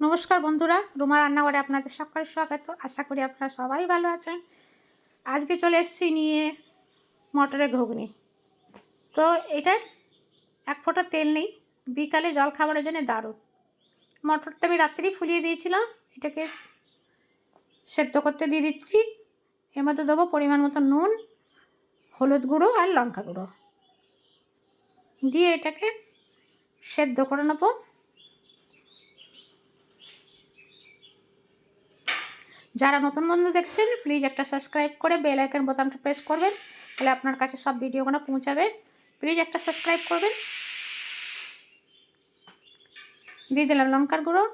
নমস্কার বন্ধুরা, রুমা রান্নাঘরে আপনাদের সকলের স্বাগত। আশা করি আপনারা সবাই ভালো আছেন। আজকে চলে এসেছি নিয়ে মটরের ঘুগনি। তো এটা এক ফোঁটা তেল নেই, বিকালে জল খাবারের জন্য দারুণ। মটরটা আমি রাত্রেই ফুলিয়ে দিয়েছিলাম, এটাকে সেদ্ধ করতে দিয়ে দিচ্ছি। এর মধ্যে দেবো পরিমাণ মতো নুন, হলুদ গুঁড়ো আর লঙ্কা গুঁড়ো। দিয়ে এটাকে সেদ্ধ করে নেব। যারা নতুন বন্ধু দেখছেন প্লিজ একটা সাবস্ক্রাইব করে বেল আইকন বোতামটা প্রেস করবেন, তাহলে আপনার কাছে সব ভিডিওগুলো পৌঁছাবে। প্লিজ একটা সাবস্ক্রাইব করবেন। দিয়ে দিলাম লঙ্কার গুঁড়ো,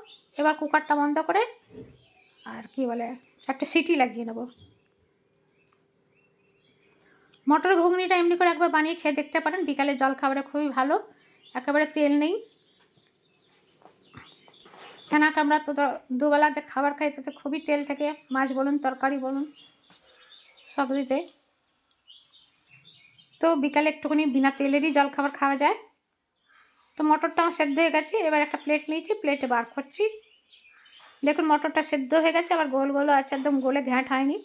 এবার কুকারটা বন্ধ করে আর কি বলে, চারটে সিটি লাগিয়ে নেব। মটর ঘুগনিটা এমনি করে একবার বানিয়ে খেয়ে দেখতে পারেন, বিকালে জল খাবারে খুবই ভালো, একেবারে তেল নেই। কেন কি আমরা তো দুবেলা যে খাবার খাই, তাতে খুবই তেল থাকে। মাছ বলুন, তরকারি বলুন, সব দিতে। তো বিকালে একটুখানি বিনা তেলেরই জল খাবার খাওয়া যায়। তো মটরটা আমার সেদ্ধ হয়ে গেছে, এবার একটা প্লেট নিয়েছি প্লেটে বার করছি। দেখুন, মটরটা সেদ্ধ হয়ে গেছে, আবার গোল গোল আছে, একদম গোলে ঘ্যাঁট হয়নি।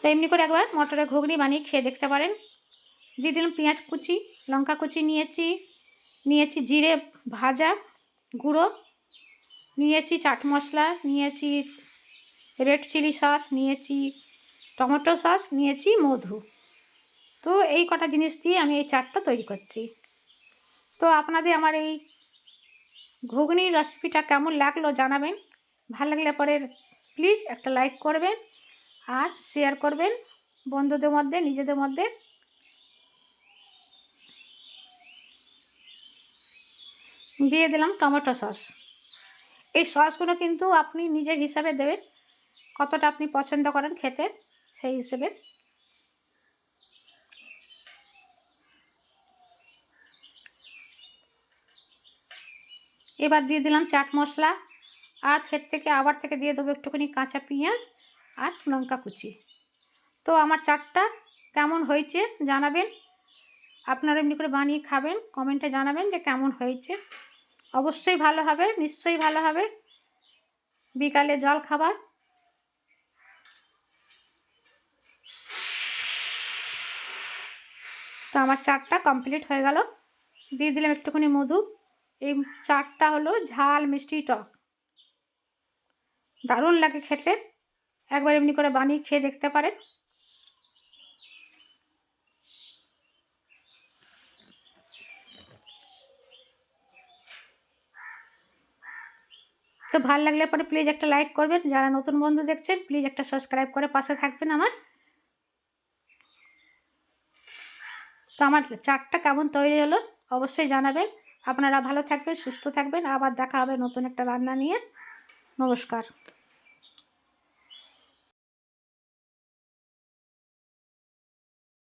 তো এমনি করে একবার মটরের ঘুগনি বানিয়ে খেয়ে দেখতে পারেন। দিয়ে দিলাম পেঁয়াজ কুচি, লঙ্কা কুচি নিয়েছি নিয়েছি জিরে ভাজা গুঁড়ো, নিয়েছি চাট মশলা, নিয়েছি রেড চিলি সস, নিয়েছি টমেটো সস, নিয়েছি মধু। তো এই কটা জিনিস দিয়ে আমি এই চাটটা তৈরি করছি। তো আপনাদের আমার এই ঘুগনির রেসিপিটা কেমন লাগল জানাবেন। ভালো লাগলে পরে প্লিজ একটা লাইক করবেন আর শেয়ার করবেন। বন্ধুদের মধ্যে, নিজেদের মধ্যে দিয়ে দিলাম টমেটো সস। এই সসগুলো কিন্তু আপনি নিজের হিসাবে দেবেন, কতটা আপনি পছন্দ করেন খেতে সেই হিসেবে। এবার দিয়ে দিলাম চাট মশলা, আর ফের থেকে আবার থেকে দিয়ে দেবো একটুখানি কাঁচা পেঁয়াজ আর লঙ্কা কুচি। তো আমার চাটটা কেমন হয়েছে জানাবেন। আপনারা এমনি করে বানিয়ে খাবেন কমেন্টে জানাবেন যে কেমন হয়েছে। অবশ্যই ভালো হবে, নিশ্চয়ই ভালো হবে। বিকালে জল খাবার। তো আমার চারটা কমপ্লিট হয়ে গেল। দিয়ে দিলাম একটুখানি মধু। এই চারটা হলো ঝাল মিষ্টি টক। দারুণ লাগে খেতে। একবার এমনি করে বানিয়ে খেয়ে দেখতে পারেন। তো ভালো লাগলে পরে প্লিজ একটা লাইক করবেন। যারা নতুন বন্ধু দেখছেন প্লিজ একটা সাবস্ক্রাইব করে পাশে থাকবেন আমার। তো আমার চারটা কেমন তৈরি হলো অবশ্যই জানাবেন। আপনারা ভালো থাকবেন, সুস্থ থাকবেন। আবার দেখা হবে নতুন একটা রান্না নিয়ে। নমস্কার।